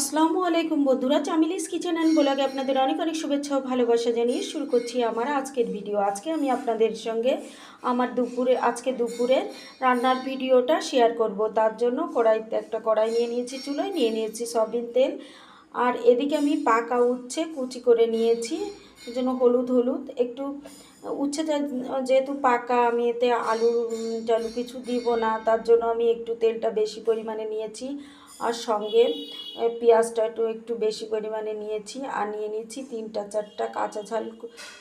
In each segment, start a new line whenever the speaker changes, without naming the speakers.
আসসালামু আলাইকুম বন্ধুরা, চামিলিস কিচেন অ্যান্ড ব্লগে আপনাদের অনেক অনেক শুভেচ্ছা ও ভালোবাসা জানিয়ে শুরু করছি আমার আজকের ভিডিও। আজকে আমি আপনাদের সঙ্গে আমার দুপুরে, আজকে দুপুরের রান্নার ভিডিওটা শেয়ার করব। তার জন্য কড়াইতে একটা কড়াই নিয়ে নিয়েছি, চুলোয় নিয়ে নিয়েছি সয়াবিন তেল। আর এদিকে আমি পাকা উচ্ছে কুচি করে নিয়েছি জন্য হলুদ হলুদ। একটু উচ্ছেটা যেহেতু পাকা, আমি এতে আলু টালু কিছু দিব না, তার জন্য আমি একটু তেলটা বেশি পরিমাণে নিয়েছি। আর সঙ্গে পেঁয়াজটা একটু একটু বেশি পরিমাণে নিয়েছি আর নিয়ে নিয়েছি তিনটা, চারটা কাঁচা ঝাল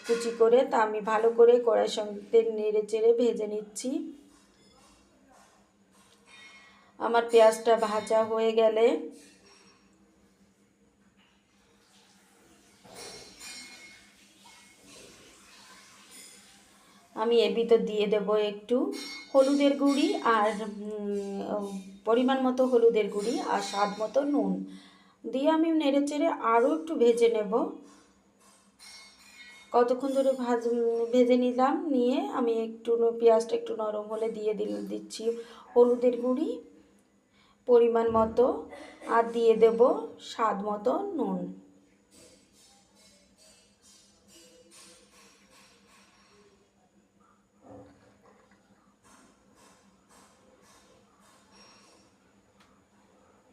কুচি করে। তা আমি ভালো করে কড়াইয়ের সঙ্গে নেড়ে চেড়ে ভেজে নিচ্ছি। আমার পেঁয়াজটা ভাজা হয়ে গেলে আমি এর ভিতর দিয়ে দেব একটু হলুদের গুঁড়ি আর পরিমাণ মতো হলুদের গুঁড়ি আর স্বাদ মতো নুন। দিয়ে আমি নেড়ে চেড়ে আরও একটু ভেজে নেব। কতক্ষণ ধরে ভাজ ভেজে নিলাম, নিয়ে আমি একটু পেঁয়াজটা একটু নরম হলে দিয়ে দিল দিচ্ছি হলুদের গুঁড়ি পরিমাণ মতো। আর দিয়ে দেব স্বাদ মতো নুন।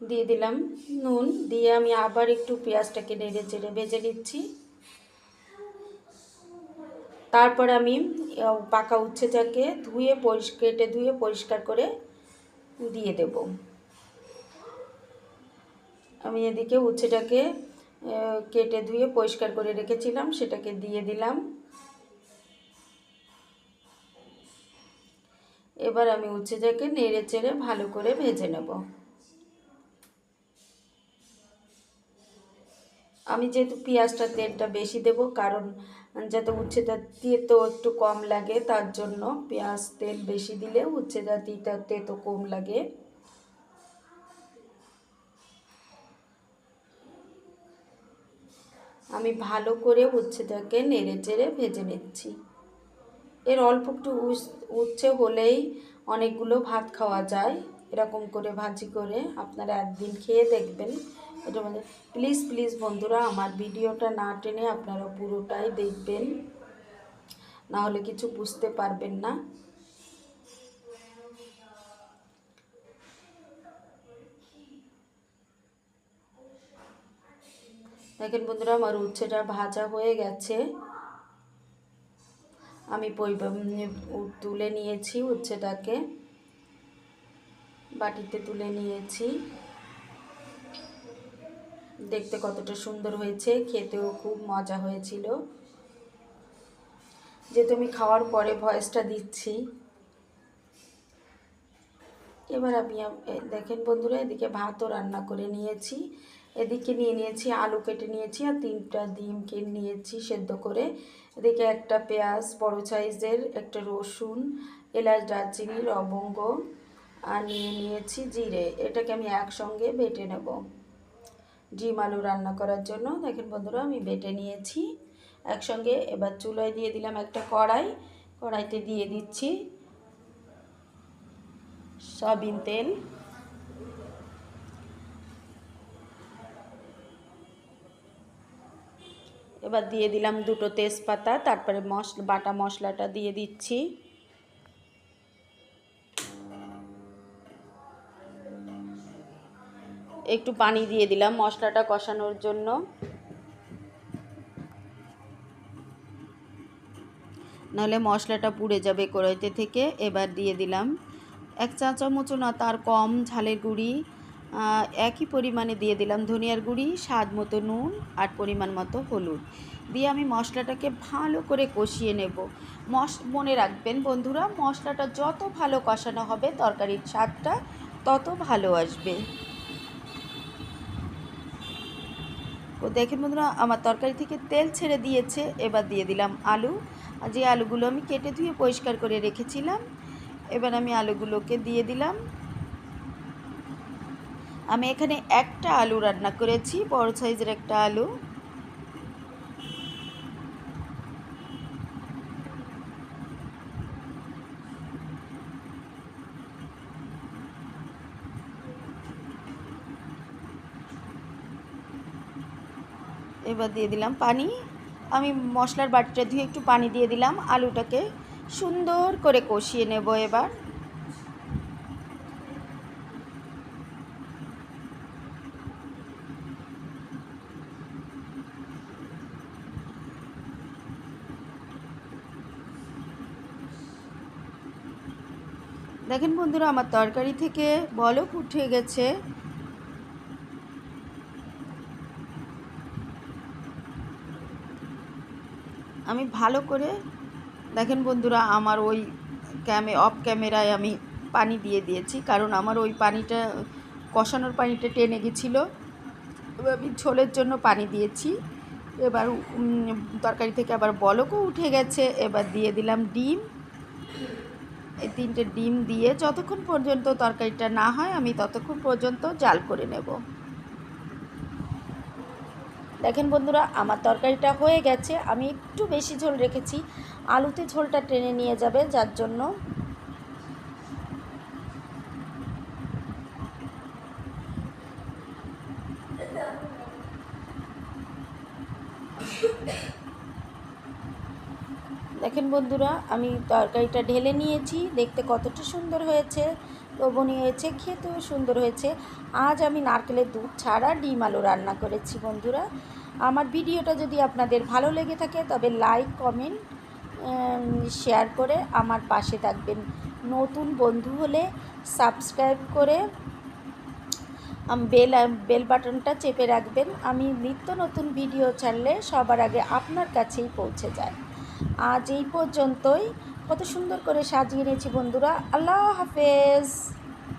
দিয়ে দিলাম নুন দিয়ে আমি আবার একটু পেঁয়াজটাকে নেড়ে চেড়ে ভেজে নিচ্ছি। তারপর আমি পাকা উচ্ছেটাকে ধুয়ে পরিষ্কার কেটে ধুয়ে পরিষ্কার করে দিয়ে দেব। আমি এদিকে উচ্ছেটাকে কেটে ধুয়ে পরিষ্কার করে রেখেছিলাম, সেটাকে দিয়ে দিলাম। এবার আমি উচ্ছেটাকে নেড়ে চেড়ে ভালো করে ভেজে নেব। আমি যেহেতু পেঁয়াজটা তেলটা বেশি দেব, কারণ যাতে উচ্ছেটা দিয়ে তো একটু কম লাগে, তার জন্য পেঁয়াজ তেল বেশি দিলে উচ্ছেটা তিতাতে তো কম লাগে। আমি ভালো করে উচ্ছেটাকে নেড়ে চেড়ে ভেজে নিচ্ছি। এর অল্প একটু উচ্ছে হলেই অনেকগুলো ভাত খাওয়া যায়। এরকম করে ভাজি করে আপনারা একদিন খেয়ে দেখবেন। মানে প্লিজ প্লিজ বন্ধুরা, আমার ভিডিওটা না টেনে আপনারা পুরোটাই দেখবেন। না হলে কিছু বুঝতে পারবেন না। দেখেন বন্ধুরা, আমার উচ্ছেটা ভাজা হয়ে গেছে। আমি তুলে নিয়েছি উচ্ছেটাকে। বাটিতে তুলে নিয়েছি। দেখতে কতটা সুন্দর হয়েছে, খেতেও খুব মজা হয়েছিল। যেহেতু আমি খাওয়ার পরে ভয়েসটা দিচ্ছি। এবার আমি দেখেন বন্ধুরা, এদিকে ভাতও রান্না করে নিয়েছি। এদিকে নিয়ে নিয়েছি, আলু কেটে নিয়েছি আর তিনটা ডিম কিনে নিয়েছি সেদ্ধ করে। এদিকে একটা পেঁয়াজ, বড় সাইজের একটা রসুন, এলাচ, দারচিনি, লবঙ্গ আর নিয়ে নিয়েছি জিরে। এটাকে আমি একসঙ্গে বেটে নেব। ডিম আলু রান্না করার জন্য। দেখেন বন্ধুরা, আমি বেটে নিয়েছি। একসঙ্গে এবার চুলায় দিয়ে দিলাম একটা কড়াই। কড়াইতে দিয়ে দিচ্ছি সয়াবিন তেল। এবার দিয়ে দিলাম দুটো তেজপাতা, তারপরে মশলা বাটা মশলাটা দিয়ে দিচ্ছি। একটু পানি দিয়ে দিলাম মশলাটা কষানোর জন্য। নাহলে মশলাটা পুড়ে যাবে কড়াইতে থেকে, এবার দিয়ে দিলাম এক চা চামচ না, তার কম ঝালের গুঁড়ি। একই পরিমাণে দিয়ে দিলাম ধনিয়ার গুঁড়ি, স্বাদ মতো নুন আর পরিমাণ মতো হলুদ। দিয়ে আমি মশলাটাকে ভালো করে কষিয়ে নেব। মশ, মনে রাখবেন বন্ধুরা, মশলাটা যত ভালো কষানো হবে, তরকারির স্বাদটা তত ভালো আসবে। ও দেখেন বন্ধুরা, আমার তরকারি থেকে তেল ছেড়ে দিয়েছে, এবার দিয়ে দিলাম আলু। আর যে আলুগুলো আমি কেটে ধুয়ে পরিষ্কার করে রেখেছিলাম, এবার আমি আলুগুলোকে দিয়ে দিলাম। আমি এখানে একটা আলু রান্না করেছি, বড় সাইজের একটা আলু। এবার দিয়ে দিলাম পানি। আমি মশলার বাটিটা ধুয়ে একটু পানি দিয়ে দিলাম, আলুটাকে সুন্দর করে কষিয়ে নেব এবার। দেখেন বন্ধুরা, আমার তরকারি থেকে বলক উঠে গেছে। আমি ভালো করে দেখেন বন্ধুরা, আমার ওই ক্যামে, অফ ক্যামেরায় আমি পানি দিয়ে দিয়েছি, কারণ আমার ওই পানিটা, কষানোর পানিটা টেনে গেছিল। আমি ঝোলের জন্য পানি দিয়েছি। এবার তরকারি থেকে আবার বলকও উঠে গেছে। এবার দিয়ে দিলাম ডিম। এই তিনটে ডিম দিয়ে যতক্ষণ পর্যন্ত তরকারিটা না হয়, আমি ততক্ষণ পর্যন্ত জাল করে নেব। দেখেন বন্ধুরা, আমার তরকারিটা হয়ে গেছে। আমি একটু বেশি ঝোল রেখেছি। আলুতে ঝোলটা টেনে নিয়ে যাবে, যার জন্য দেখেন বন্ধুরা, আমি তরকারিটা ঢেলে নিয়েছি। দেখতে কতটা সুন্দর হয়েছে। লোভনীয় হয়েছে, খেতেও সুন্দর হয়েছে। আজ আমি নারকেলের দুধ ছাড়া ডিম আলু রান্না করেছি বন্ধুরা। আমার ভিডিওটা যদি আপনাদের ভালো লেগে থাকে, তবে লাইক, কমেন্ট শেয়ার করে আমার পাশে থাকবেন। নতুন বন্ধু হলে সাবস্ক্রাইব করে বেল বেল বাটনটা চেপে রাখবেন। আমি নিত্য নতুন ভিডিও ছাড়লে সবার আগে আপনার কাছেই পৌঁছে যায়। আজ এই পর্যন্তই। কত সুন্দর করে সাজিয়ে নিয়েছি বন্ধুরা। আল্লাহ হাফেজ।